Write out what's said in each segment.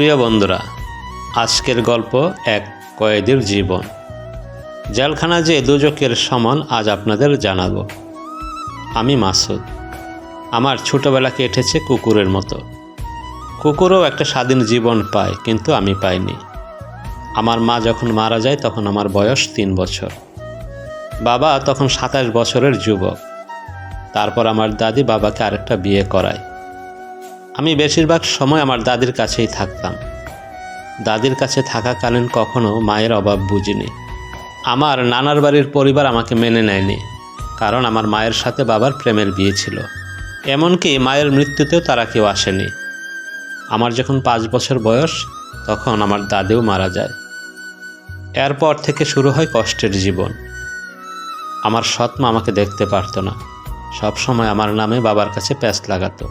প্রিয় বন্ধুরা, আজকের গল্প এক কয়েদির জীবন। জেলখানা যে দুজকের সমান আজ আপনাদের জানাব। আমি মাসুদ। আমার ছোটবেলা কেটেছে কুকুরের মতো। কুকুরও একটা স্বাধীন জীবন পায়, কিন্তু আমি পাইনি। আমার মা যখন মারা যায়, তখন আমার বয়স তিন বছর। বাবা তখন সাতাশ বছরের যুবক। তারপর আমার দাদি বাবাকে আরেকটা বিয়ে করায়। আমি বেশিরভাগ সময় আমার দাদির কাছেই থাকতাম। দাদির কাছে থাকাকালীন কখনো মায়ের অভাব বুঝিনি। আমার নানার বাড়ির পরিবার আমাকে মেনে নেয়নি, কারণ আমার মায়ের সাথে বাবার প্রেমের বিয়ে ছিল। এমনকি মায়ের মৃত্যুতেও তারা কেউ আসেনি। আমার যখন পাঁচ বছর বয়স, তখন আমার দাদিও মারা যায়। এরপর থেকে শুরু হয় কষ্টের জীবন। আমার সৎমা আমাকে দেখতে পারতো না। সব সময় আমার নামে বাবার কাছে প্যাঁচ লাগাতো।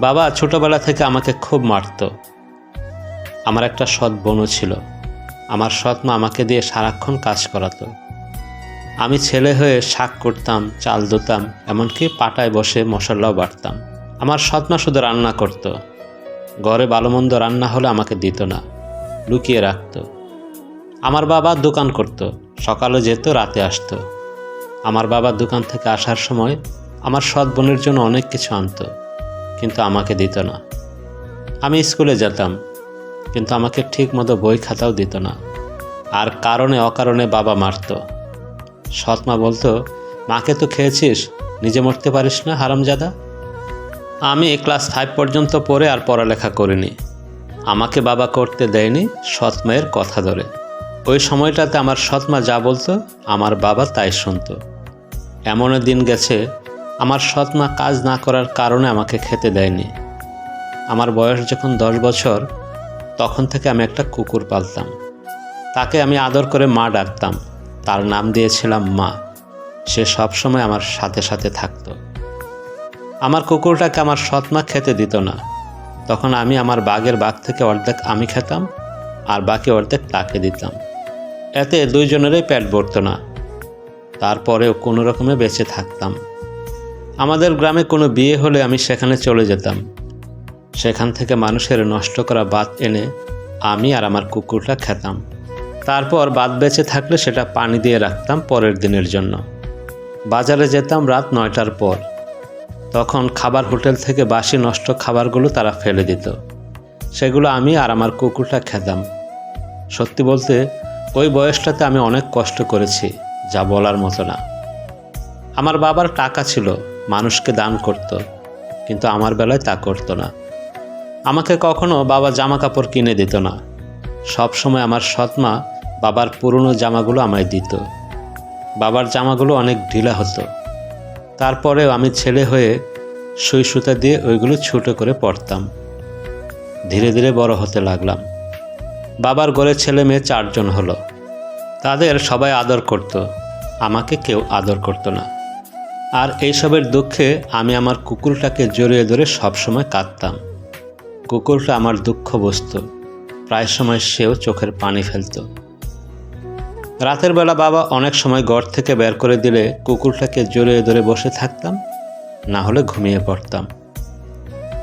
বাবা ছোটবেলা থেকে আমাকে খুব মারতো। আমার একটা সৎ বোনও ছিল। আমার সৎ মা আমাকে দিয়ে সারাক্ষণ কাজ করাতো। আমি ছেলে হয়ে শাক করতাম, চাল ধুতাম, এমনকি পাটায় বসে মশলাও বাটতাম। আমার সৎ মা শুধু রান্না করত। ঘরে ভালো মন্দ রান্না হলে আমাকে দিত না, লুকিয়ে রাখত। আমার বাবা দোকান করত, সকালে যেত, রাতে আসতো। আমার বাবা দোকান থেকে আসার সময় আমার সৎ বোনের জন্য অনেক কিছু আনতো। কিন্তু আমাকে দিত না। আমি স্কুলে যেতাম, কিন্তু আমাকে ঠিক মতো বই খাতাও দিত না। আর কারণে অকারণে বাবা মারতো। সৎমা বলতো, মাকে তো খেয়েছিস, নিজে মরতে পারিস না, হারামজাদা? আমি ক্লাস ফাইভ পর্যন্ত পড়ে আর পড়ালেখা করিনি। আমাকে বাবা করতে দেয়নি, সৎমায়ের কথা ধরে। ওই সময়টাতে আমার সৎমা যা বলতো, আমার বাবা তাই শুনতো। এমন দিন গেছে আমার সৎ মা কাজ না করার কারণে আমাকে খেতে দেয়নি। আমার বয়স যখন দশ বছর, তখন থেকে আমি একটা কুকুর পালতাম। তাকে আমি আদর করে মা ডাকতাম। তার নাম দিয়েছিলাম মা। সে সবসময় আমার সাথে সাথে থাকতো। আমার কুকুরটাকে আমার সৎমা খেতে দিত না। তখন আমি আমার বাঘের বাঘ থেকে অর্ধেক আমি খেতাম আর বাকি অর্ধেক তাকে দিতাম। এতে দুইজনেরই পেট ভরতো না। তারপরেও কোনো রকমে বেঁচে থাকতাম। আমাদের গ্রামে কোনো বিয়ে হলে আমি সেখানে চলে যেতাম। সেখান থেকে মানুষের নষ্ট করা বাত এনে আমি আর আমার কুকুরটা খেতাম। তারপর বাদ বেঁচে থাকলে সেটা পানি দিয়ে রাখতাম পরের দিনের জন্য। বাজারে যেতাম রাত নয়টার পর। তখন খাবার হোটেল থেকে বাসি নষ্ট খাবারগুলো তারা ফেলে দিত। সেগুলো আমি আর আমার কুকুরটা খেতাম। সত্যি বলতে, ওই বয়সটাতে আমি অনেক কষ্ট করেছি, যা বলার মতো না। আমার বাবার টাকা ছিল মানুষকে দান করত, কিন্তু আমার বেলায় তা করতো না। আমাকে কখনো বাবা জামা কাপড় কিনে দিত না। সব সময় আমার সৎমা বাবার পুরনো জামাগুলো আমায় দিত। বাবার জামাগুলো অনেক ঢিলা হতো। তারপরেও আমি ছেলে হয়ে সুই সুতা দিয়ে ওইগুলো ছোটো করে পড়তাম ধীরে ধীরে বড় হতে লাগলাম। বাবার ঘরে ছেলে মেয়ে চারজন হলো। তাদের সবাই আদর করত। আমাকে কেউ আদর করতো না। আর এইসবের দুঃখে আমি আমার কুকুরটাকে জড়িয়ে ধরে সবসময় কাঁদতাম। কুকুরটা আমার দুঃখ বসত প্রায় সময় সেও চোখের পানি ফেলত। রাতের বেলা বাবা অনেক সময় ঘর থেকে বের করে দিলে কুকুরটাকে জড়িয়ে ধরে বসে থাকতাম, না হলে ঘুমিয়ে পড়তাম।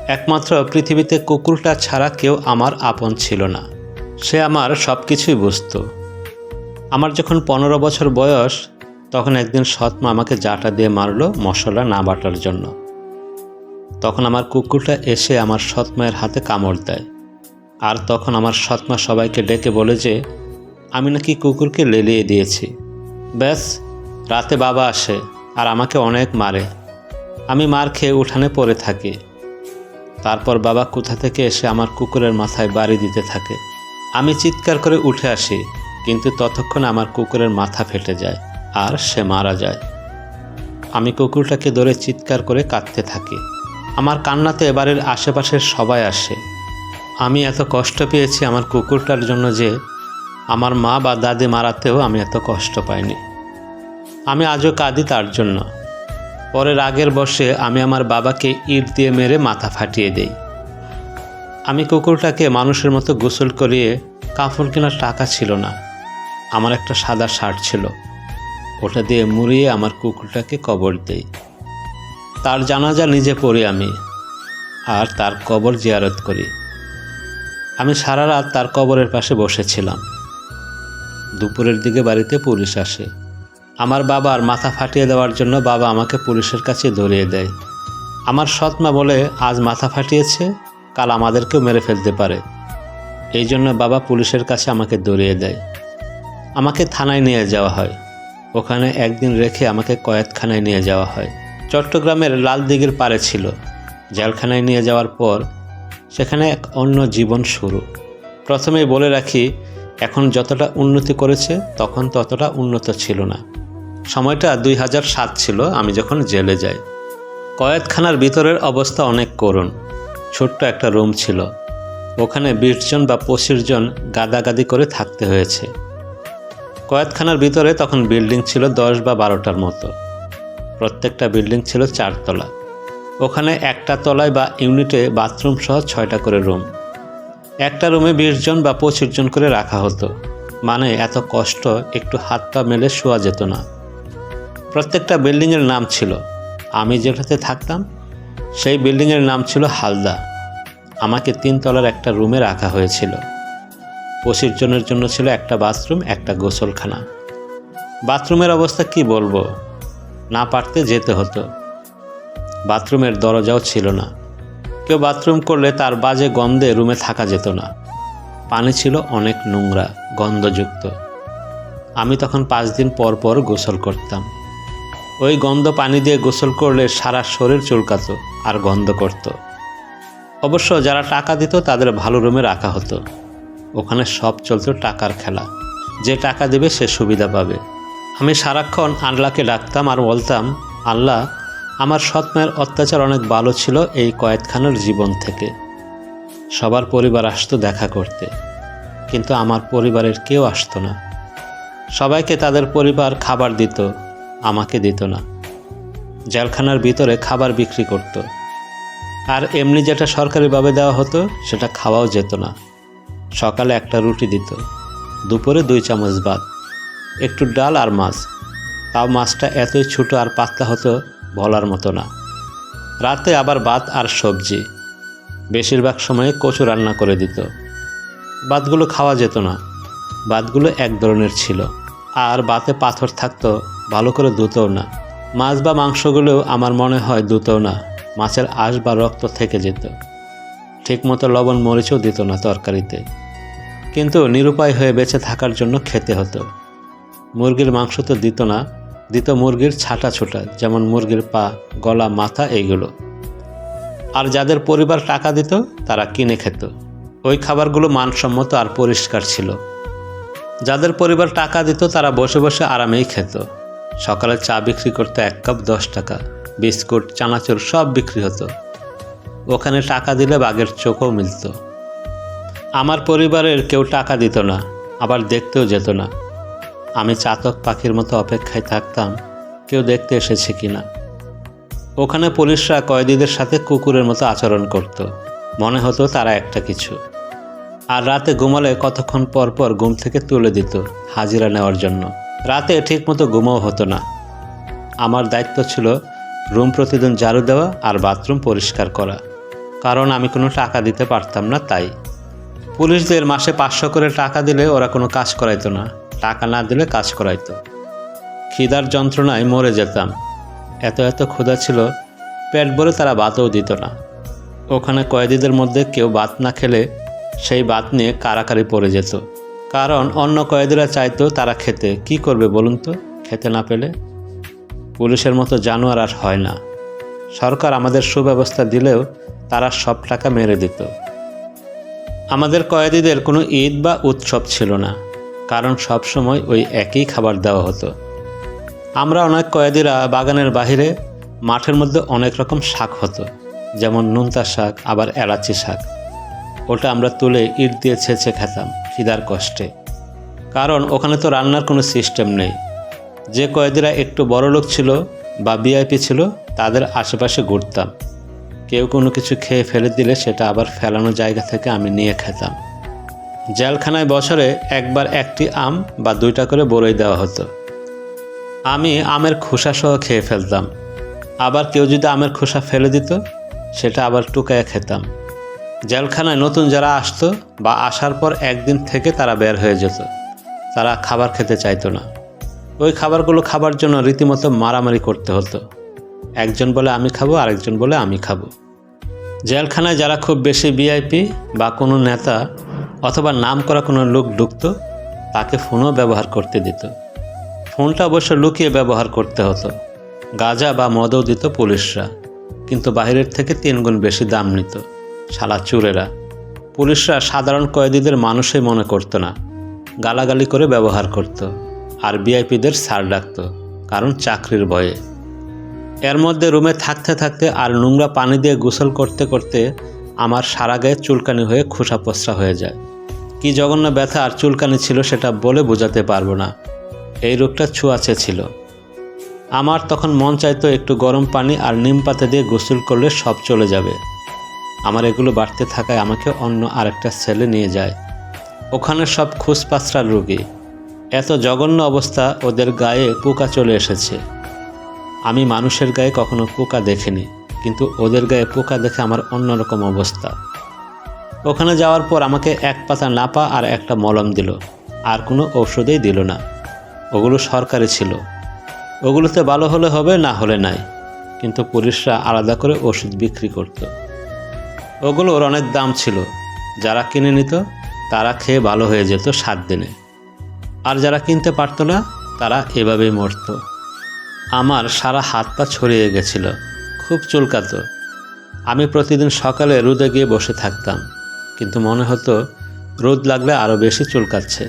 একমাত্র পৃথিবীতে কুকুরটা ছাড়া কেউ আমার আপন ছিল না। সে আমার সব কিছুই বুঝত। আমার যখন পনেরো বছর বয়স তখন একদিন সৎমা আমাকে জাটা দিয়ে মারলো মশলা না বাটার জন্য। তখন আমার কুকুরটা এসে আমার সৎমায়ের হাতে কামড় দেয়। আর তখন আমার সৎমা সবাইকে ডেকে বলে যে, আমি নাকি কুকুরকে লেলিয়ে দিয়েছি। ব্যাস, রাতে বাবা আসে আর আমাকে অনেক মারে। আমি মার খেয়ে উঠানে পড়ে থাকি। তারপর বাবা কোথা থেকে এসে আমার কুকুরের মাথায় বাড়ি দিতে থাকে। আমি চিৎকার করে উঠে আসি, কিন্তু ততক্ষণে আমার কুকুরের মাথা ফেটে যায়। আর সে মারা যায়। আমি কুকুরটাকে ধরে চিৎকার করে কাঁদতে থাকি। আমার কান্নাতে এবারের আশেপাশের সবাই আসে। আমি এত কষ্ট পেয়েছি আমার কুকুরটার জন্য যে আমার মা বা দাদি মারাতেও আমি এত কষ্ট পাইনি। আমি আজও কাঁদি তার জন্য। পরে রাগের বসে আমি আমার বাবাকে ইট দিয়ে মেরে মাথা ফাটিয়ে দেই। আমি কুকুরটাকে মানুষের মতো গোসল করিয়ে কাপড় কেনার টাকা ছিল না। আমার একটা সাদা শার্ট ছিল। ওটা দিয়ে মুড়িয়ে আমার কুকুরটাকে কবর দেই। তার জানাজা নিজে পড়ি আমি, আর তার কবর জিয়ারত করি। আমি সারা রাত তার কবরের পাশে বসেছিলাম। দুপুরের দিকে বাড়িতে পুলিশ আসে। আমার বাবার মাথা ফাটিয়ে দেওয়ার জন্য বাবা আমাকে পুলিশের কাছে ধরিয়ে দেয়। আমার সৎমা বলে, আজ মাথা ফাটিয়েছে, কাল আমাদেরকেও মেরে ফেলতে পারে। এই জন্য বাবা পুলিশের কাছে আমাকে দৌড়িয়ে দেয়। আমাকে থানায় নিয়ে যাওয়া হয়। ওখানে একদিন রেখে আমাকে কয়েতখানায় নিয়ে যাওয়া হয়। চট্টগ্রামের লাল দিঘির পারে ছিল। জেলখানায় নিয়ে যাওয়ার পর সেখানে এক অন্য জীবন শুরু। প্রথমেই বলে রাখি, এখন যতটা উন্নতি করেছে, তখন ততটা উন্নত ছিল না। সময়টা দুই হাজার সাত ছিল, আমি যখন জেলে যাই। কয়েতখানার ভিতরের অবস্থা অনেক করুণ। ছোট্ট একটা রুম ছিল। ওখানে বিশ জন বা পঁচিশ জন গাদাগাদি করে থাকতে হয়েছে। কয়েতখানার ভিতরে তখন বিল্ডিং ছিল দশ বা বারোটার মতো। প্রত্যেকটা বিল্ডিং ছিল চারতলা। ওখানে একটা তলায় বা ইউনিটে বাথরুম সহ ছয়টা করে রুম। একটা রুমে বিশ জন বা পঁচিশ জন করে রাখা হতো। মানে এত কষ্ট, একটু হাত পা মেলে শোয়া যেত না। প্রত্যেকটা বিল্ডিংয়ের নাম ছিল। আমি যেটাতে থাকতাম, সেই বিল্ডিংয়ের নাম ছিল হালদা। আমাকে তিনতলার একটা রুমে রাখা হয়েছিল। পঁচিশ জনের জন্য ছিল একটা বাথরুম, একটা গোসলখানা। বাথরুমের অবস্থা কি বলব? না পারতে যেতে হতো। বাথরুমের দরজাও ছিল না। কেউ বাথরুম করলে তার বাজে গন্ধে রুমে থাকা যেত না। পানি ছিল অনেক নোংরা, গন্ধযুক্ত। আমি তখন পাঁচ দিন পর পর গোসল করতাম। ওই গন্ধ পানি দিয়ে গোসল করলে সারা শরীর চুলকাতো আর গন্ধ করতো। অবশ্য যারা টাকা দিত তাদের ভালো রুমে রাখা হতো। ওখানে সব চলতো টাকার খেলা। যে টাকা দেবে সে সুবিধা পাবে। আমি সারাক্ষণ আল্লাহকে ডাকতাম আর বলতাম, আল্লাহ, আমার সৎমায়ের অত্যাচার অনেক ভালো ছিল এই কয়েদখানার জীবন থেকে। সবার পরিবার আসতো দেখা করতে, কিন্তু আমার পরিবারের কেউ আসতো না। সবাইকে তাদের পরিবার খাবার দিত, আমাকে দিত না। জেলখানার ভিতরে খাবার বিক্রি করতো। আর এমনি যেটা সরকারিভাবে দেওয়া হতো, সেটা খাওয়াও যেত না। সকালে একটা রুটি দিত। দুপুরে দুই চামচ ভাত, একটু ডাল আর মাছ। তাও মাছটা এতই ছোটো আর পাতলা হতো বলার মতো না। রাতে আবার ভাত আর সবজি। বেশিরভাগ সময়ে কচু রান্না করে দিত। ভাতগুলো খাওয়া যেত না। ভাতগুলো এক ধরনের ছিল। আর বাতে পাথর থাকতো, ভালো করে ধুতেও না। মাছ বা মাংসগুলোও আমার মনে হয় ধুতেও না, মাছের আঁশ বা রক্ত থেকে যেত। ঠিকমতো লবণ, মরিচও দিত না তরকারিতে। কিন্তু নিরুপায় হয়ে বেঁচে থাকার জন্য খেতে হতো। মুরগির মাংস তো দিত না, দিত মুরগির ছাটা ছোটা, যেমন মুরগির পা, গলা, মাথা এইগুলো। আর যাদের পরিবার টাকা দিত, তারা কিনে খেত। ওই খাবারগুলো মানসম্মত আর পরিষ্কার ছিল। যাদের পরিবার টাকা দিত, তারা বসে বসে আরামেই খেত। সকালে চা বিক্রি করতে এক কাপ দশ টাকা, বিস্কুট, চানাচুর সব বিক্রি হতো। ওখানে টাকা দিলে বাঘের চোখও মিলত। আমার পরিবারের কেউ টাকা দিত না, আবার দেখতেও যেত না। আমি চাতক পাখির মতো অপেক্ষায় থাকতাম, কেউ দেখতে এসেছে কি না ওখানে পুলিশরা কয়েদিদের সাথে কুকুরের মতো আচরণ করত, মনে হতো তারা একটা কিছু। আর রাতে ঘুমালে কতক্ষণ পর পর ঘুম থেকে তুলে দিত হাজিরা নেওয়ার জন্য। রাতে ঠিকমতো ঘুমাও হতো না। আমার দায়িত্ব ছিল রুম প্রতিদিন ঝাড়ু দেওয়া আর বাথরুম পরিষ্কার করা। কারণ আমি কোনো টাকা দিতে পারতাম না তাই। পুলিশদের মাসে পাঁচশো করে টাকা দিলে ওরা কোনো কাজ করাইতো না। টাকা না দিলে কাজ করাইতো। খিদার যন্ত্রণায় মরে যেতাম। এত এত ক্ষুধা ছিল, পেট ভরে তারা ভাতও দিত না। ওখানে কয়েদিদের মধ্যে কেউ ভাত না খেলে সেই ভাত নিয়ে কারাকারি পড়ে যেত। কারণ অন্য কয়েদিরা চাইতো তারা খেতে। কি করবে বলুন তো? খেতে না পেলে? পুলিশের মতো জানোয়ার আর হয় না। সরকার আমাদের সুব্যবস্থা দিলেও তারা সব টাকা মেরে দিত। আমাদের কয়েদিদের কোনো ঈদ বা উৎসব ছিল না, কারণ সব সময় ওই একই খাবার দেওয়া হতো। আমরা অনেক কয়েদিরা বাগানের বাহিরে মাঠের মধ্যে অনেক রকম শাক হতো, যেমন নুনতা শাক, আবার এলাচি শাক। ওটা আমরা তুলে ইট দিয়ে ছেঁচে খেতাম খিদার কষ্টে। কারণ ওখানে তো রান্নার কোনো সিস্টেম নেই। যে কয়েদিরা একটু বড় লোক ছিল বা ভিআইপি ছিল, তাদের আশেপাশে ঘুরতাম। কেউ কোনো কিছু খেয়ে ফেলে দিলে সেটা আবার ফেলানো জায়গা থেকে আমি নিয়ে খেতাম। জেলখানায় বছরে একবার একটি আম বা দুইটা করে বড়ই দেওয়া হতো। আমি আমের খোসা সহ খেয়ে ফেলতাম। আবার কেউ যদি আমের খোসা ফেলে দিত, সেটা আবার টুকায় খেতাম। জেলখানায় নতুন যারা আসতো বা আসার পর একদিন থেকে তারা বের হয়ে যেত। তারা খাবার খেতে চাইতো না। ওই খাবারগুলো খাবার জন্য রীতিমতো মারামারি করতে হতো। একজন বলে আমি খাব, আরেকজন বলে আমি খাব। জেলখানায় যারা খুব বেশি ভিআইপি বা কোনো নেতা অথবা নাম করা কোনো লোক ঢুকতো, তাকে ফোনও ব্যবহার করতে দিত। ফোনটা অবশ্য লুকিয়ে ব্যবহার করতে হতো। গাঁজা বা মদও দিত পুলিশরা। কিন্তু বাইরের থেকে তিনগুণ বেশি দাম নিত, শালা চুরেরা। পুলিশরা সাধারণ কয়েদিদের মানুষই মনে করতো না। গালাগালি করে ব্যবহার করত। আর ভিআইপিদের সার ডাকত কারণ চাকরির ভয়ে। এর মধ্যে রুমে থাকতে থাকতে আর নোংরা পানি দিয়ে গোসল করতে করতে আমার সারা গায়ে চুলকানি হয়ে খোসা পসরা হয়ে যায়। কি জঘন্য ব্যথা আর চুলকানি ছিল সেটা বলে বোঝাতে পারব না। এই রোগটা ছুঁয়াচে ছিল। আমার তখন মন চাইতো একটু গরম পানি আর নিম পাতা দিয়ে গোসল করলে সব চলে যাবে। আমার এগুলো বাড়তে থাকায় আমাকে অন্য আরেকটা ছেলে নিয়ে যায়। ওখানে সব খুসপাসরার রোগী। এত জঘন্য অবস্থা ওদের গায়ে পোকা চলে এসেছে। আমি মানুষের গায়ে কখনো পোকা দেখিনি, কিন্তু ওদের গায়ে পোকা দেখে আমার অন্যরকম অবস্থা। ওখানে যাওয়ার পর আমাকে এক পাতা নাপা আর একটা মলম দিল, আর কোনো ঔষধেই দিল না। ওগুলো সরকারি ছিল। ওগুলোতে ভালো হলে হবে, না হলে নাই, কিন্তু পুলিশরা আলাদা করে ওষুধ বিক্রি করত। ওগুলোর অনেক দাম ছিল। যারা কিনে নিত, তারা খেয়ে ভালো হয়ে যেত সাত দিনে। আর যারা কিনতে পারতো না, তারা এভাবেই মরতো। আমার সারা হাত পা ছড়িয়ে গেছিল, খুব চুলকাতো। আমি প্রতিদিন সকালে রোদে গিয়ে বসে থাকতাম, কিন্তু মনে হতো রোদ লাগলে আরও বেশি চুলকাচ্ছে।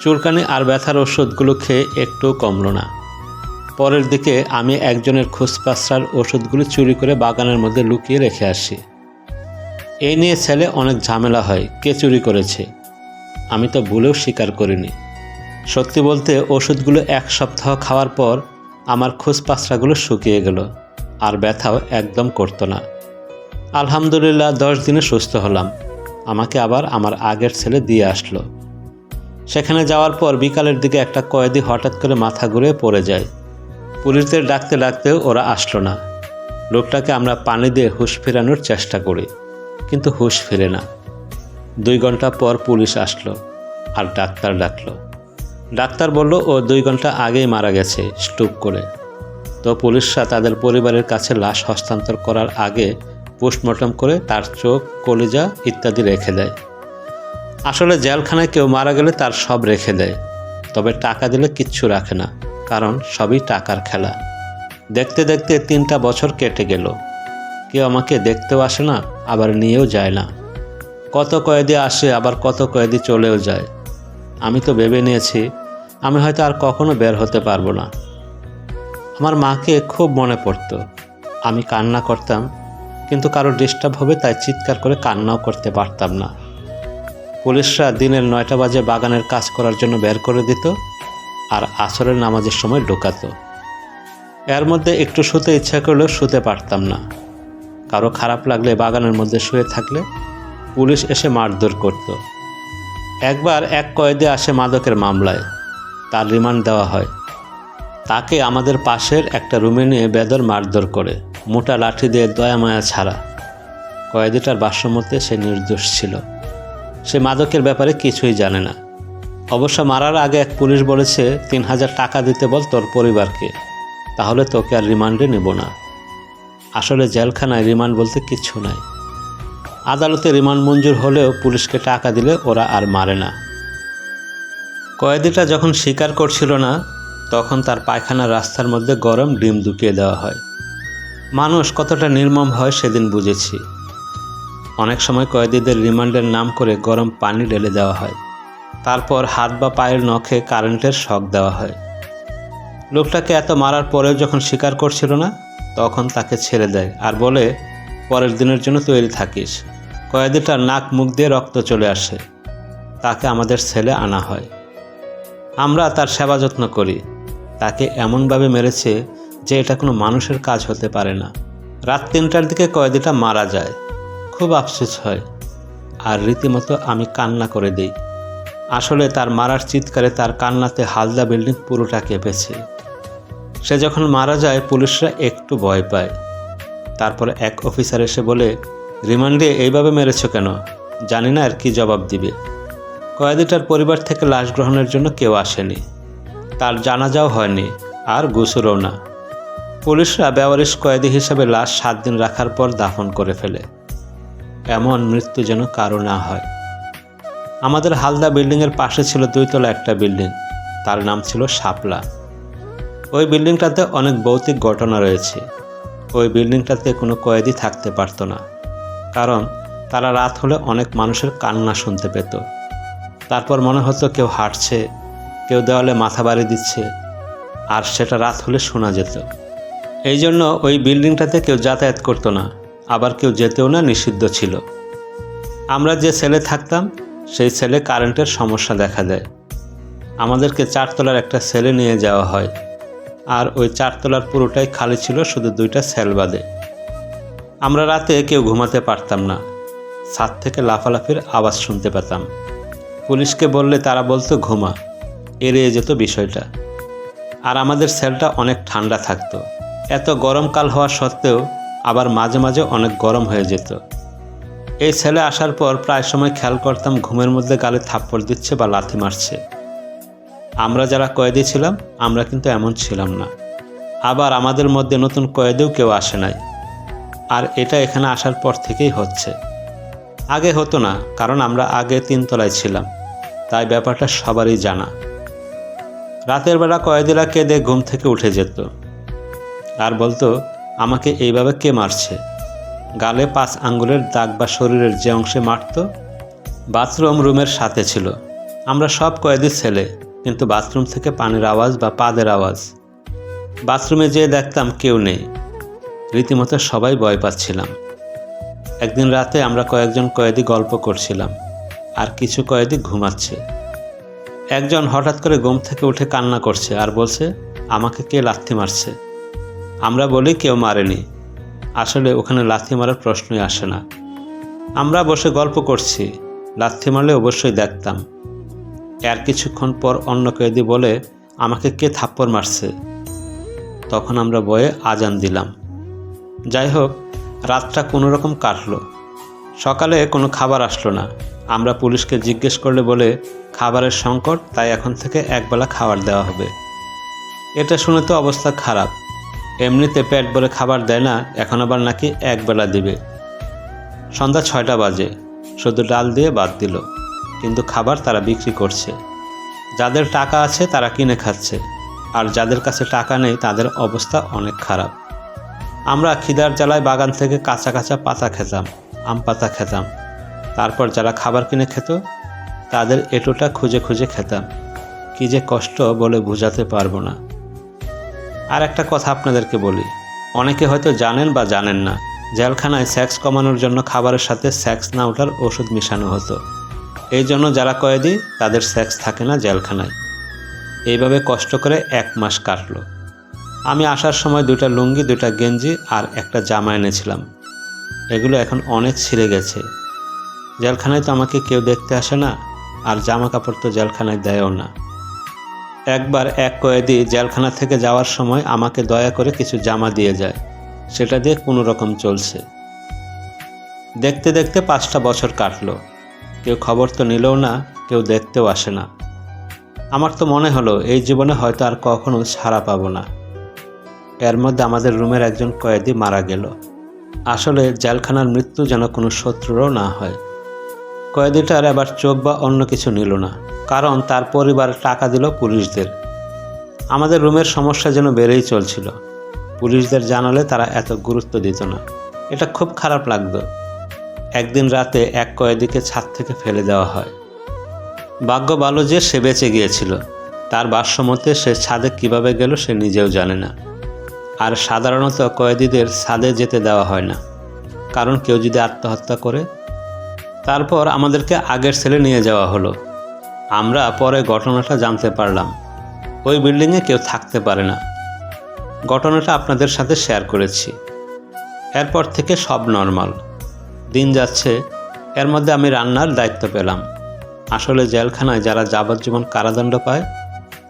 চুলকানি আর ব্যথার ওষুধগুলো খেয়ে একটু কমলো না। পরের দিকে আমি একজনের খুসপাসরার ওষুধগুলো চুরি করে বাগানের মধ্যে লুকিয়ে রেখে আসি। এই নিয়ে ছেলে অনেক ঝামেলা হয়, কে চুরি করেছে? আমি তো ভুলেও স্বীকার করিনি। সত্যি বলতে ওষুধগুলো এক সপ্তাহ খাওয়ার পর আমার খোঁজ খুসপাসরাগুলো শুকিয়ে গেল, আর ব্যথাও একদম করতো না। আলহামদুলিল্লাহ, দশ দিনে সুস্থ হলাম। আমাকে আবার আমার আগের ছেলে দিয়ে আসলো। সেখানে যাওয়ার পর বিকালের দিকে একটা কয়েদি হঠাৎ করে মাথা ঘুরে পড়ে যায়। পুলিশদের ডাকতে ডাকতেও ওরা আসলো না। লোকটাকে আমরা পানি দিয়ে হুঁশ ফেরানোর চেষ্টা করি, কিন্তু হুঁশ ফিরে না। দুই ঘণ্টা পর পুলিশ আসলো, আর ডাক্তার ডাকলো। ডাক্তার বলল, ও দুই ঘণ্টা আগেই মারা গেছে স্টুপ করে। তো পুলিশরা তাদের পরিবারের কাছে লাশ হস্তান্তর করার আগে পোস্টমর্টম করে তার চোখ, কলিজা ইত্যাদি রেখে দেয়। আসলে জেলখানায় কেউ মারা গেলে তার সব রেখে দেয়, তবে টাকা দিলে কিচ্ছু রাখে না, কারণ সবই টাকার খেলা। দেখতে দেখতে তিনটা বছর কেটে গেল। কেউ আমাকে দেখতেও আসে না, আবার নিয়েও যায় না। কত কয়েদি আসে, আবার কত কয়েদি চলেও যায়। আমি তো ভেবে নিয়েছি, আমি হয়তো আর কখনো বের হতে পারব না। আমার মাকে খুব মনে পড়তো। আমি কান্না করতাম, কিন্তু কারও ডিস্টার্ব হবে তাই চিৎকার করে কান্নাও করতে পারতাম না। পুলিশরা দিনের নয়টা বাজে বাগানের কাজ করার জন্য বের করে দিত আর আসরের নামাজের সময় ঢোকাতো। এর মধ্যে একটু শুতে ইচ্ছা করলেও শুতে পারতাম না। কারও খারাপ লাগলে বাগানের মধ্যে শুয়ে থাকলে পুলিশ এসে মারধর করত। একবার এক কয়েদে আসে মাদকের মামলায়। তার রিমান্ড দেওয়া হয়। তাকে আমাদের পাশের একটা রুমে নিয়ে বেদর মারধর করে। মোটা লাঠি দিয়ে দয়া মায়া ছাড়া। কয়েদিটার বাসমতে সে নির্দোষ ছিল। সে মাদকের ব্যাপারে কিছুই জানে না। অবশ্য মারার আগে এক পুলিশ বলেছে, তিন হাজার টাকা দিতে বল তোর পরিবারকে। তাহলে তোকে আর রিমান্ডে নেব না। আসলে জেলখানায় রিমান্ড বলতে কিচ্ছু নাই। আদালতে রিমান্ড মঞ্জুর হলেও পুলিশকে টাকা দিলে ওরা আর মারে না। কয়েদিটা যখন স্বীকার করছিল না, তখন তার পায়খানার রাস্তার মধ্যে গরম ডিম ঢুকিয়ে দেওয়া হয়। মানুষ কতটা নির্মম হয় সেদিন বুঝেছি। অনেক সময় কয়েদিদের রিমান্ডের নাম করে গরম পানি ঢেলে দেওয়া হয়। তারপর হাত বা পায়ের নখে কারেন্টের শক দেওয়া হয়। লোকটাকে এত মারার পরেও যখন স্বীকার করছিল না, তখন তাকে ছেড়ে দেয় আর বলে, পরের দিনের জন্য তৈরি থাকিস। কয়েদিটার নাক মুখ দিয়ে রক্ত চলে আসে। তাকে আমাদের ছেলে আনা হয়। আমরা তার সেবা যত্ন করি। তাকে এমনভাবে মেরেছে যে এটা কোনো মানুষের কাজ হতে পারে না। রাত তিনটার দিকে কয়েদিটা মারা যায়। খুব আফসোস হয়। আর রীতিমতো আমি কান্না করে দিই। আসলে তার মারার চিৎকারে তার কান্নাতে হালদা বিল্ডিং পুরোটা কেঁপেছে। সে যখন মারা যায়, পুলিশরা একটু ভয় পায়। তারপর এক অফিসার এসে বলে রিমান্ডে এইভাবে মেরেছ কেন? জানি না আর কি জবাব দিবে। কয়েদিটার পরিবার থেকে লাশ গ্রহণের জন্য কেউ আসেনি। তার জানাজাও হয়নি, আর গুসুরও না। পুলিশরা বেওয়ারিশ কয়েদি হিসাবে লাশ সাত দিন রাখার পর দাফন করে ফেলে। এমন মৃত্যু যেন কারও না হয়। আমাদের হালদা বিল্ডিংয়ের পাশে ছিল দুইতলা একটা বিল্ডিং, তার নাম ছিল শাপলা। ওই বিল্ডিংটাতে অনেক ভৌতিক ঘটনা রয়েছে। ওই বিল্ডিংটাতে কোনো কয়েদি থাকতে পারতো না। কারণ তারা রাত হলে অনেক মানুষের কান্না শুনতে পেত। তারপর মনে হতো কেউ হাঁটছে, কেউ দেওয়ালে মাথা বাড়ি দিচ্ছে, আর সেটা রাত হলে শোনা যেত। এই জন্য ওই বিল্ডিংটাতে কেউ যাতায়াত করতো না, আবার কেউ যেতেও না নিষিদ্ধ ছিল। আমরা যে সেলে থাকতাম, সেই সেলে কারেন্টের সমস্যা দেখা দেয়। আমাদেরকে চারতলার একটা সেলে নিয়ে যাওয়া হয়, আর ওই চারতলার পুরোটাই খালি ছিল শুধু দুইটা সেল বাদে। আমরা রাতে কেউ ঘুমাতে পারতাম না। ছাদ থেকে লাফালাফির আওয়াজ শুনতে পেতাম। পুলিশকে বললে তারা বলতো, ঘুমা। এড়িয়ে যেত বিষয়টা। আর আমাদের সেলটা অনেক ঠান্ডা থাকতো। এত গরমকাল হওয়া সত্ত্বেও আবার মাঝে মাঝে অনেক গরম হয়ে যেত। এই ছেলে আসার পর প্রায় সময় খেয়াল করতাম ঘুমের মধ্যে গালে থাপ্পড় দিচ্ছে বা লাথি মারছে। আমরা যারা কয়েদি ছিলাম, আমরা কিন্তু এমন ছিলাম না। আবার আমাদের মধ্যে নতুন কয়েদেও কেউ আসে নাই। আর এটা এখানে আসার পর থেকেই হচ্ছে। আগে হতো না, কারণ আমরা আগে তিনতলায় ছিলাম। তাই ব্যাপারটা সবারই জানা। রাতের বেলা কয়েদিরা কেঁদে ঘুম থেকে উঠে যেত। আর বলতো, আমাকে এইভাবে কে মারছে? গালে পাঁচ আঙ্গুলের দাগ বা শরীরের যে অংশে মারত, বাথরুম রুমের সাথে ছিল। আমরা সব কয়েদি ছেলে, কিন্তু বাথরুম থেকে পানির আওয়াজ বা পাদের আওয়াজ। বাথরুমে যেয়ে দেখতাম কেউ নেই। রীতিমতো সবাই ভয় পাচ্ছিলাম। একদিন রাতে আমরা কয়েকজন কয়েদি গল্প করছিলাম, আর কিছু কয়েদি ঘুমাচ্ছে। একজন হঠাৎ করে ঘুম থেকে উঠে কান্না করছে আর বলছে, আমাকে কে লাথি মারছে? আমরা বলি, কেউ মারেনি। আসলে ওখানে লাথি মারার প্রশ্নই আসে না। আমরা বসে গল্প করছি, লাথি মারলে অবশ্যই দেখতাম। এর কিছুক্ষণ পর অন্য কয়েদি বলে, আমাকে কে থাপ্পড় মারছে? তখন আমরা বয়ে আজান দিলাম। যাই হোক রাতটা কোনো রকম কাটলো। সকালে কোনো খাবার আসলো না। আমরা পুলিশকে জিজ্ঞেস করলে বলে, খাবারের সংকট, তাই এখন থেকে একবেলা খাবার দেওয়া হবে। এটা শুনে তো অবস্থা খারাপ। এমনিতে পেট বলে খাবার দেয় না, এখন আবার নাকি একবেলা দিবে। সন্ধ্যা ছয়টা বাজে। শুধু ডাল দিয়ে বাদ দিল। কিন্তু খাবার তারা বিক্রি করছে। যাদের টাকা আছে তারা কিনে খাচ্ছে। আর যাদের কাছে টাকা নেই, তাদের অবস্থা অনেক খারাপ। আমরা খিদার জ্বালায় বাগান থেকে কাঁচা কাঁচা পাতা খেতাম, আম পাতা খেতাম। তারপর যারা খাবার কিনে খেত, তাদের এটোটা খুঁজে খুঁজে খেতাম। কি যে কষ্ট বলে বোঝাতে পারব না। আর একটা কথা আপনাদেরকে বলি, অনেকে হয়তো জানেন বা জানেন না, জেলখানায় সেক্স কমানোর জন্য খাবারের সাথে সেক্স না ওঠার ওষুধ মিশানো হতো। এই জন্য যারা কয়েদি, তাদের সেক্স থাকে না জেলখানায়। এইভাবে কষ্ট করে এক মাস কাটলো। আমি আসার সময় দুটা লুঙ্গি দুটা গেঞ্জি আর একটা জামা এনেছিলাম। এগুলো এখন অনেক ছিঁড়ে গেছে। জেলখানায় তো আমাকে কেউ দেখতে আসে না, আর জামা কাপড় তো জেলখানায় দেয়ও না। একবার এক কয়েদি জেলখানা থেকে যাওয়ার সময় আমাকে দয়া করে কিছু জামা দিয়ে যায়। সেটা দিয়ে কোনো রকম চলছে। দেখতে দেখতে পাঁচটা বছর কাটলো। কেউ খবর তো নিলেও না, কেউ দেখতেও আসে না। আমার তো মনে হলো, এই জীবনে হয়তো আর কখনো ছাড়া পাবো না। এর মধ্যে আমাদের রুমের একজন কয়েদি মারা গেল। আসলে জেলখানার মৃত্যু যেন কোনো শত্রুরও না হয়। কয়েদিটার এবার চোখ বা অন্য কিছু নিল না, কারণ তার পরিবার টাকা দিল পুলিশদের। আমাদের রুমের সমস্যা যেন বেড়েই চলছিল। পুলিশদের জানালে তারা এত গুরুত্ব দিত না। এটা খুব খারাপ লাগতো। একদিন রাতে এক কয়েদিকে ছাদ থেকে ফেলে দেওয়া হয়। ভাগ্য ভালো যে সে বেঁচে গিয়েছিল। তার ভাষ্যমতে সে ছাদে কীভাবে গেল সে নিজেও জানে না। আর সাধারণত কয়েদিদের ছাদে যেতে দেওয়া হয় না। কারণ কেউ যদি আত্মহত্যা করে, তারপর আমাদেরকে আগের ছেলে নিয়ে যাওয়া হলো। আমরা পরে ঘটনাটা জানতে পারলাম। ওই বিল্ডিংয়ে কেউ থাকতে পারে না। ঘটনাটা আপনাদের সাথে শেয়ার করেছি। এরপর থেকে সব নর্মাল। দিন যাচ্ছে, এর মধ্যে আমি রান্নার দায়িত্ব পেলাম। আসলে জেলখানায় যারা যাবজ্জীবন কারাদণ্ড পায়,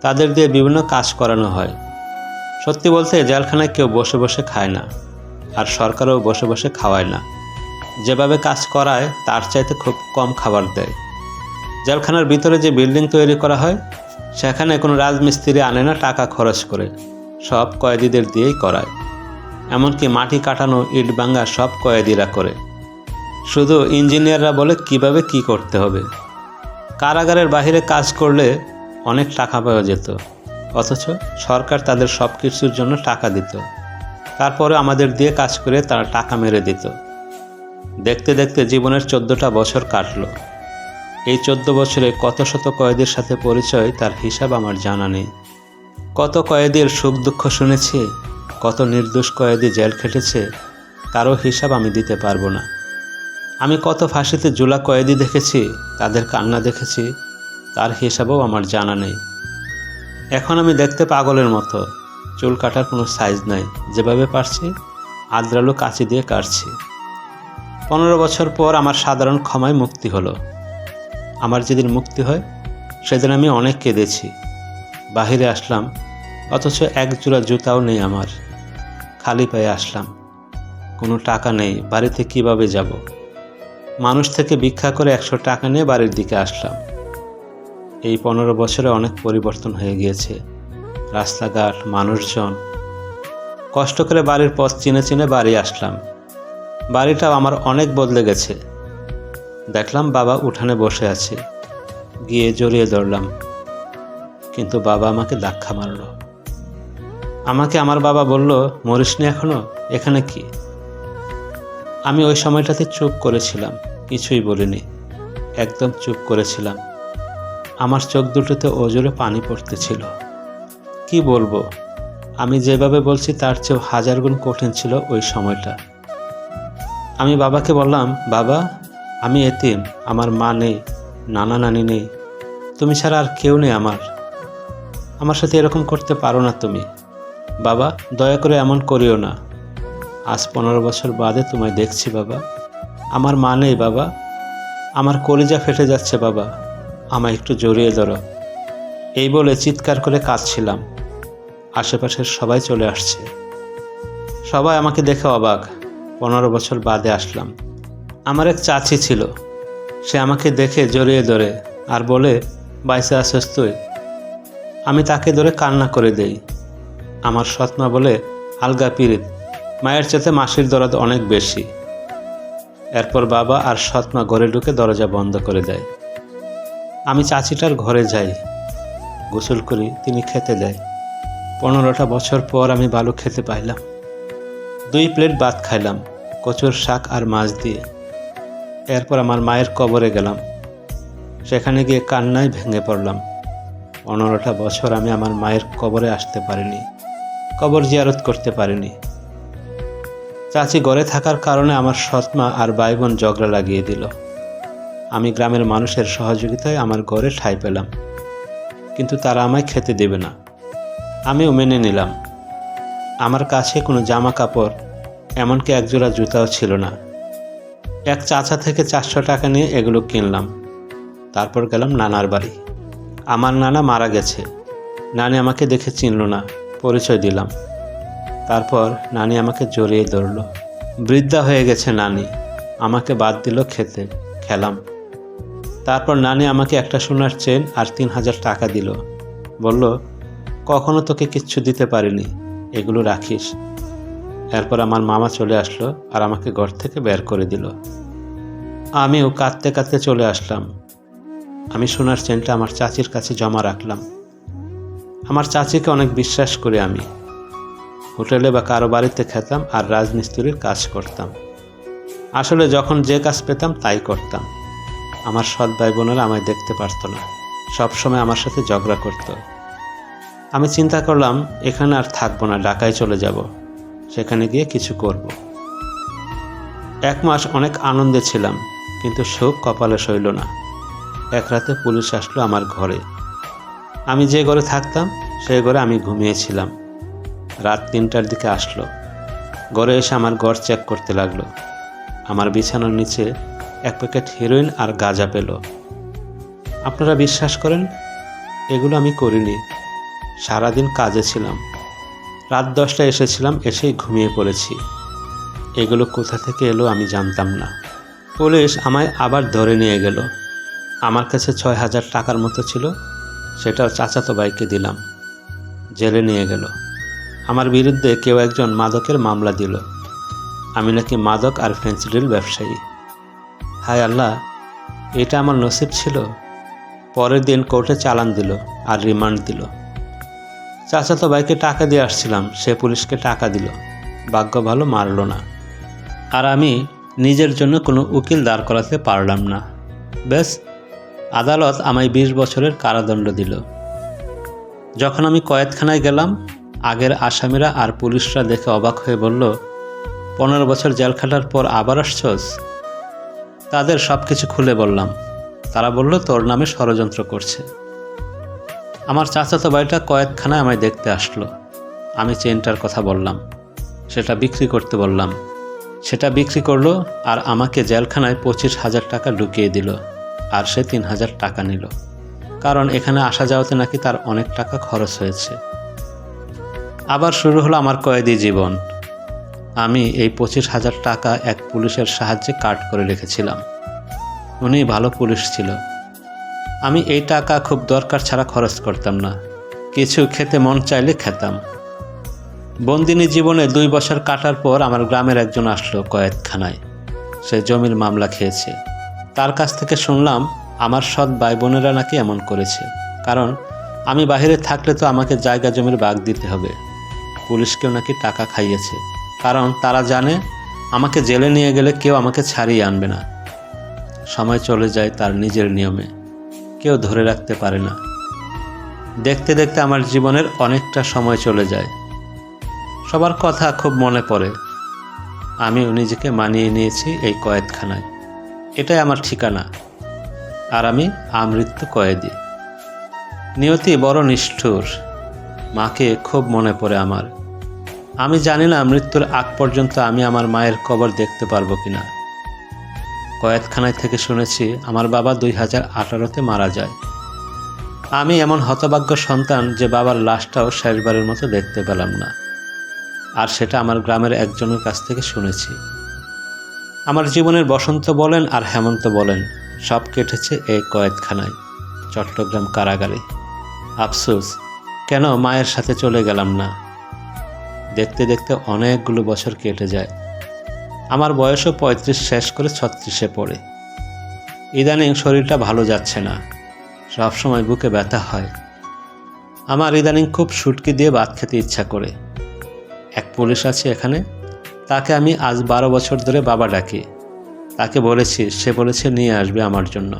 তাদের দিয়ে বিভিন্ন কাজ করানো হয়। সত্যি বলতে জেলখানায় কেউ বসে বসে খায় না, আর সরকারও বসে বসে খাওয়ায় না। যেভাবে কাজ করায়, তার চাইতে খুব কম খাবার দেয়। জেলখানার ভিতরে যে বিল্ডিং তৈরি করা হয়, সেখানে কোনো রাজমিস্ত্রি আনে না টাকা খরচ করে, সব কয়েদিদের দিয়েই করায়। এমনকি মাটি কাটানো, ইট ভাঙ্গা সব কয়েদিরা করে। শুধু ইঞ্জিনিয়াররা বলে কীভাবে কি করতে হবে। কারাগারের বাইরে কাজ করলে অনেক টাকা পাওয়া যেত। অথচ সরকার তাদের সব কিছুর জন্য টাকা দিত। তারপরে আমাদের দিয়ে কাজ করে তারা টাকা মেরে দিত। দেখতে দেখতে জীবনের চোদ্দোটা বছর কাটলো। এই চোদ্দ বছরে কত শত কয়েদির সাথে পরিচয় তার হিসাব আমার জানা নেই। কত কয়েদির সুখ দুঃখ শুনেছি, কত নির্দোষ কয়েদি জেল খেটেছে, তারও হিসাব আমি দিতে পারব না। আমি কত ফাঁসিতে জুলা কয়েদি দেখেছি, তাদের কান্না দেখেছি, তার হিসাবও আমার জানা নেই। এখন আমি দেখতে পাগলের মতো। চুল কাটার কোনো সাইজ নাই। যেভাবে পারছি, আদ্রালু কাঁচি দিয়ে কাটছি। পনেরো বছর পর আমার সাধারণ ক্ষমায় মুক্তি হলো। আমার যেদিন মুক্তি হয়, সেদিন আমি অনেক কেঁদেছি। বাহিরে আসলাম, অথচ এক জোড়া জুতাও নেই আমার। খালি পায়ে আসলাম। কোনো টাকা নেই, বাড়িতে কীভাবে যাব? মানুষ থেকে ভিক্ষা করে একশো টাকা নিয়ে বাড়ির দিকে আসলাম। এই পনেরো বছরে অনেক পরিবর্তন হয়ে গিয়েছে। রাস্তাঘাট, মানুষজন। কষ্ট করে বাড়ির পথ চিনে চিনে বাড়ি আসলাম। বাড়িটাও আমার অনেক বদলে গেছে। দেখলাম বাবা উঠানে বসে আছে। গিয়ে জড়িয়ে ধরলাম। কিন্তু বাবা আমাকে ধাক্কা মারল। আমাকে আমার বাবা বলল মরিসনি এখনও? এখানে কি? আমি ওই সময়টাতে চুপ করেছিলাম। কিছুই বলিনি। একদম চুপ করেছিলাম। আমার চোখ দুটোতে ওজোরে পানি পড়তেছিল। কি বলব? আমি যেভাবে বলছি তার চেয়েও হাজার গুণ কঠিন ছিল ওই সময়টা। আমি বাবাকে বললাম, বাবা, আমি এতিম, আমার মা নেই, নানা নানি নেই, তুমি ছাড়া আর কেউ নেই আমার। আমার সাথে এরকম করতে পারো না তুমি। বাবা, দয়া করে এমন করিও না। আজ পনেরো বছর বাদে তোমায় দেখছি বাবা। আমার মা নেই বাবা। আমার কলিজা ফেটে যাচ্ছে বাবা। আমায় একটু জড়িয়ে ধরো। এই বলে চিৎকার করে কাঁদছিলাম। আশেপাশের সবাই চলে আসছে। সবাই আমাকে দেখে অবাক। পনেরো বছর বাদে আসলাম। আমার এক চাচি ছিল। সে আমাকে দেখে জড়িয়ে ধরে আর বলে বাইসে আসস তুই? আমি তাকে ধরে কান্না করে দেই। আমার সৎমা বলে, আলগা পিরিত মায়ের চেতে মাসির দরদ অনেক বেশি। এরপর বাবা আর সৎমা ঘরে ঢুকে দরজা বন্ধ করে দেয়। আমি চাচিটার ঘরে যাই। গোসল করি, তিনি খেতে দেয়। পনেরোটা বছর পর আমি ভালো খেতে পাইলাম। দুই প্লেট ভাত খাইলাম, কচুর শাক আর মাছ দিয়ে। এরপর আমার মায়ের কবরে গেলাম। সেখানে গিয়ে কান্নায় ভেঙে পড়লাম। পনেরোটা বছর আমি আমার মায়ের কবরে আসতে পারিনি, কবর জিয়ারত করতে পারিনি। চাচি ঘরে থাকার কারণে আমার সৎমা আর ভাই বোন ঝগড়া লাগিয়ে দিল। আমি গ্রামের মানুষের সহযোগিতায় আমার ঘরে ঠাঁই পেলাম। কিন্তু তারা আমায় খেতে দেবে না। আমিও মেনে নিলাম। আমার কাছে কোনো জামা কাপড় এমনকি একজোড়া জুতাও ছিল না। এক চাচা থেকে চারশো টাকা নিয়ে এগুলো কিনলাম। তারপর গেলাম নানার বাড়ি। আমার নানা মারা গেছে। নানি আমাকে দেখে চিনল না, পরিচয় দিলাম। তারপর নানি আমাকে জড়িয়ে ধরল। বৃদ্ধা হয়ে গেছে নানি। আমাকে বাদ দিল খেতে, খেলাম। তারপর নানি আমাকে একটা সোনার চেন আর তিন হাজার টাকা দিল। বলল, কখনো তোকে কিচ্ছু দিতে পারিনি। এগুলো রাখিস। এরপর আমার মামা চলে আসলো আর আমাকে ঘর থেকে বের করে দিল। আমিও কাঁদতে কাঁদতে চলে আসলাম। আমি সোনার চেনটা আমার চাচির কাছে জমা রাখলাম। আমার চাচিকে অনেক বিশ্বাস করি আমি। হোটেলে বা কারও বাড়িতে খেতাম আর রাজমিস্ত্রির কাজ করতাম। আসলে যখন যে কাজ পেতাম, তাই করতাম। আমার সৎ ভাই বোনেরা আমায় দেখতে পারতো না। সবসময় আমার সাথে ঝগড়া করতো। আমি চিন্তা করলাম, এখানে আর থাকব না, ঢাকায় চলে যাব। সেখানে গিয়ে কিছু করব। এক মাস অনেক আনন্দে ছিলাম, কিন্তু শোক কপালে সইল না। এক রাতে পুলিশ আসলো আমার ঘরে। আমি যে ঘরে থাকতাম সেই ঘরে আমি ঘুমিয়েছিলাম। রাত তিনটার দিকে আসলো। ঘরে এসে আমার ঘর চেক করতে লাগল। আমার বিছানার নিচে এক প্যাকেট হিরোইন আর গাঁজা পেল। আপনারা বিশ্বাস করেন, এগুলো আমি করিনি। সারাদিন কাজে ছিলাম। রাত দশটায় এসেছিলাম, এসেই ঘুমিয়ে পড়েছি। এগুলো কোথা থেকে এলো আমি জানতাম না। পুলিশ আমায় আবার ধরে নিয়ে গেল। আমার কাছে ছয় হাজার টাকার মতো ছিল সেটাও চাচাতো ভাইকে দিলাম। জেলে নিয়ে গেল। আমার বিরুদ্ধে কেউ একজন মাদকের মামলা দিল। আমি নাকি মাদক আর ফেন্সিডিল ব্যবসায়ী। হায় আল্লাহ, এটা আমার নসিব ছিল। পরের দিন কোর্টে চালান দিল আর রিমান্ড দিল। চাচাতো ভাইকে টাকা দিয়ে আসছিলাম, সে পুলিশকে টাকা দিল। ভাগ্য ভালো মারল না। আর আমি নিজের জন্য কোনো উকিল দাঁড় করাতে পারলাম না। ব্যাস, আদালত আমায় বিশ বছরের কারাদণ্ড দিল। যখন আমি কয়েদখানায় গেলাম, আগের আসামিরা আর পুলিশরা দেখে অবাক হয়ে বলল, পনেরো বছর জেল খাটার পর আবার আসছস? তাদের সব কিছু খুলে বললাম। তারা বলল, তোর নামে ষড়যন্ত্র করছে। আমার চাচাতো বাড়িটা কয়েকখানায় আমায় দেখতে আসলো। আমি চেনটার কথা বললাম। সেটা বিক্রি করতে বললাম। সেটা বিক্রি করল আর আমাকে জেলখানায় পঁচিশ হাজার টাকা ঢুকিয়ে দিল আর সে তিন হাজার টাকা নিল। কারণ এখানে আসা যাওয়াতে নাকি তার অনেক টাকা খরচ হয়েছে। আবার শুরু হলো আমার কয়েদি জীবন। আমি এই পঁচিশ হাজার টাকা এক পুলিশের সাহায্যে কাট করে রেখেছিলাম। উনি ভালো পুলিশ ছিল। আমি এই টাকা খুব দরকার ছাড়া খরচ করতাম না। কিছু খেতে মন চাইলে খেতাম। বন্দিনী জীবনে দুই বছর কাটার পর আমার গ্রামের একজন আসলো কয়েদখানায় সে জমির মামলা খেয়েছে। তার কাছ থেকে শুনলাম, আমার সৎ ভাই বোনেরা নাকি এমন করেছে। কারণ, আমি বাইরে থাকলে তো আমাকে জায়গা জমির বাগ দিতে হবে। পুলিশকেও নাকি টাকা খাইয়েছে। কারণ তারা জানে আমাকে জেলে নিয়ে গেলে কেউ আমাকে ছাড়িয়ে আনবে না। সময় চলে যায় তার নিজের নিয়মে। কেউ ধরে রাখতে পারে না। দেখতে দেখতে আমার জীবনের অনেকটা সময় চলে যায়। সবার কথা খুব মনে পড়ে। আমিও নিজেকে মানিয়ে নিয়েছি এই কয়েদখানায়। এটাই আমার ঠিকানা। আর আমি আমৃত্যু কয়েদি। নিয়তি বড় নিষ্ঠুর। মাকে খুব মনে পড়ে আমার। আমি জানি না মৃত্যুর আগ পর্যন্ত আমি আমার মায়ের কবর দেখতে পারব কিনা। কয়েদখানায় থেকে শুনেছি আমার বাবা দুই হাজার আঠারোতে মারা যায়। আমি এমন হতভাগ্য সন্তান যে বাবার লাশটাও শেষবারের মতো দেখতে পেলাম না। আর সেটা আমার গ্রামের একজনের কাছ থেকে শুনেছি। আমার জীবনের বসন্ত বলেন আর হেমন্ত বলেন, সব কেটেছে এই কয়েদখানায় চট্টগ্রাম কারাগারে। আফসোস, কেন মায়ের সাথে চলে গেলাম না? দেখতে দেখতে অনেকগুলো বছর কেটে যায়। আমার বয়সও পঁয়ত্রিশ শেষ করে ছত্রিশে পড়ে। ইদানিং শরীরটা ভালো যাচ্ছে না। সবসময় বুকে ব্যথা হয়। আমার ইদানিং খুব সুটকি দিয়ে ভাত খেতে ইচ্ছা করে। এক পুলিশ আছে এখানে। তাকে আমি আজ বারো বছর ধরে বাবা ডাকি। তাকে বলেছি, সে বলেছে নিয়ে আসবে আমার জন্য।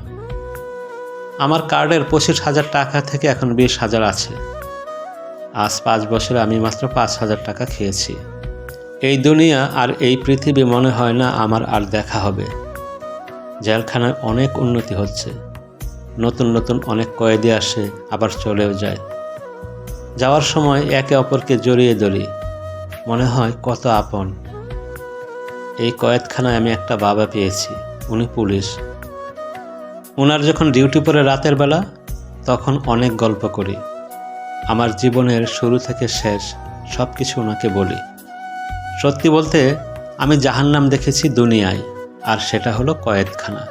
আমার কার্ডের পঁচিশ হাজার টাকা থেকে এখন বিশ হাজার আছে। আজ পাঁচ বছরে আমি মাত্র পাঁচ হাজার টাকা খেয়েছি। এই দুনিয়া আর এই পৃথিবী মনে হয় না আমার আর দেখা হবে। জেলখানায় অনেক উন্নতি হচ্ছে। নতুন নতুন অনেক কয়েদি আসে, আবার চলেও যায়। যাওয়ার সময় একে অপরকে জড়িয়ে ধরি। মনে হয় কত আপন। এই কয়েদখানায় আমি একটা বাবা পেয়েছি, উনি পুলিশ। ওনার যখন ডিউটি পরে রাতের বেলা, তখন অনেক গল্প করি। আমার জীবনের শুরু থেকে শেষ সব কিছু ওনাকে বলি। সত্যি বলতে, আমি জাহান্নাম দেখেছি দুনিয়ায়, আর সেটা হলো কয়েদখানা।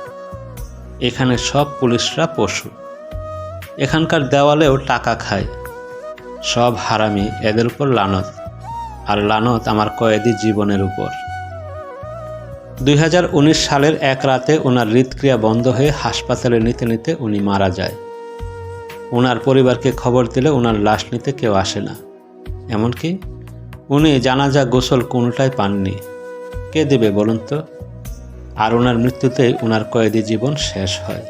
এখানে সব পুলিশরা পশু। এখানকার দেওয়ালেও টাকা খায়। সব হারামি এদের উপর লানত, আর লানত আমার কয়েদি জীবনের উপর। দুই হাজার উনিশ সালের এক রাতে ওনার হৃদক্রিয়া বন্ধ হয়ে হাসপাতালে নিতে নিতে উনি মারা যায়। ওনার পরিবারকে খবর দিলে ওনার লাশ নিতে কেউ আসে না। এমনকি উনি জানাজা গোসল কোনোটাই পাননি। কে দেবে বলুন তো? আর ওনার মৃত্যুতেই ওনার কয়েদি জীবন শেষ হয়।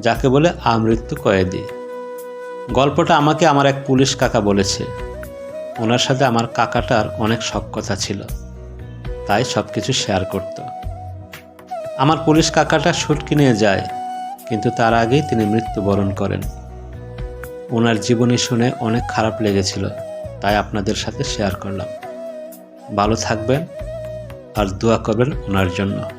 যাকে বলে আমৃত্যু কয়েদি। গল্পটা আমাকে আমার এক পুলিশ কাকা বলেছে। ওনার সাথে আমার কাকাটার অনেক সক্ষতা ছিল। তাই সব কিছু শেয়ার করত। আমার পুলিশ কাকাটা শুটকি নিয়ে যায়, কিন্তু তার আগেই তিনি মৃত্যুবরণ করেন। ওনার জীবনী শুনে অনেক খারাপ লেগেছিল, তাই আপনাদের সাথে শেয়ার করলাম। ভালো থাকবেন আর দোয়া করবেন ওনার জন্য।